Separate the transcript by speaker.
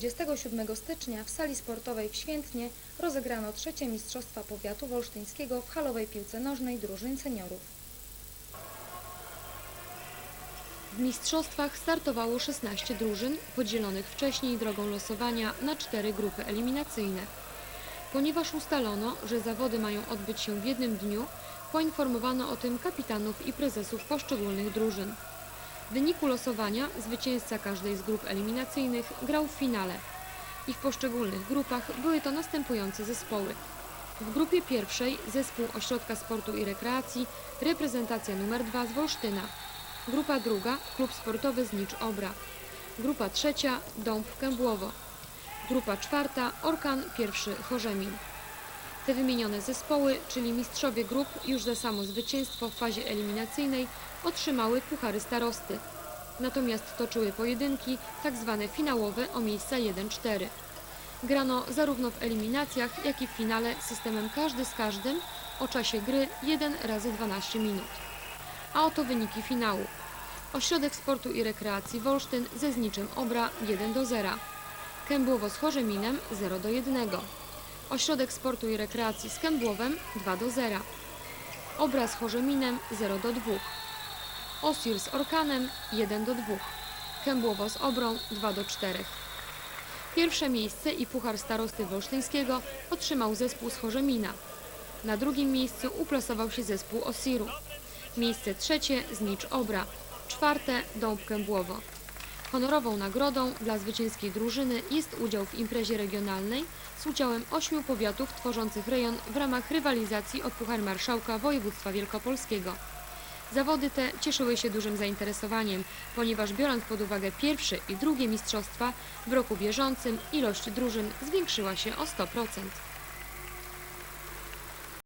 Speaker 1: 27 stycznia w sali sportowej w Świętnie rozegrano trzecie Mistrzostwa Powiatu Wolsztyńskiego w halowej piłce nożnej drużyn seniorów.
Speaker 2: W mistrzostwach startowało 16 drużyn, podzielonych wcześniej drogą losowania na cztery grupy eliminacyjne. Ponieważ ustalono, że zawody mają odbyć się w jednym dniu, poinformowano o tym kapitanów i prezesów poszczególnych drużyn. W wyniku losowania zwycięzca każdej z grup eliminacyjnych grał w finale. I w poszczególnych grupach były to następujące zespoły. W grupie pierwszej zespół Ośrodka Sportu i Rekreacji, reprezentacja numer 2 z Wolsztyna. Grupa druga klub sportowy Znicz Obra. Grupa trzecia Dąb Kębłowo. Grupa czwarta Orkan pierwszy Chorzemin. Te wymienione zespoły, czyli mistrzowie grup już za samo zwycięstwo w fazie eliminacyjnej otrzymały puchary starosty. Natomiast toczyły pojedynki, tak zwane finałowe o miejsca 1-4. Grano zarówno w eliminacjach, jak i w finale systemem każdy z każdym o czasie gry 1 razy 12 minut. A oto wyniki finału. Ośrodek Sportu i Rekreacji Wolsztyn ze Zniczem Obra 1 do 0. Kębłowo z Chorzeminem 0 do 1. Ośrodek Sportu i Rekreacji z Kębłowem 2 do 0. Obra z Chorzeminem 0 do 2. Osir z Orkanem 1 do 2. Kębłowo z Obrą 2 do 4. Pierwsze miejsce i puchar starosty wolsztyńskiego otrzymał zespół z Chorzemina. Na drugim miejscu uplasował się zespół Osiru. Miejsce trzecie Znicz Obra, czwarte Dąb Kębłowo. Honorową nagrodą dla zwycięskiej drużyny jest udział w imprezie regionalnej z udziałem ośmiu powiatów tworzących rejon w ramach rywalizacji o Puchar Marszałka Województwa Wielkopolskiego. Zawody te cieszyły się dużym zainteresowaniem, ponieważ biorąc pod uwagę pierwsze i drugie mistrzostwa, w roku bieżącym ilość drużyn zwiększyła się o 100%.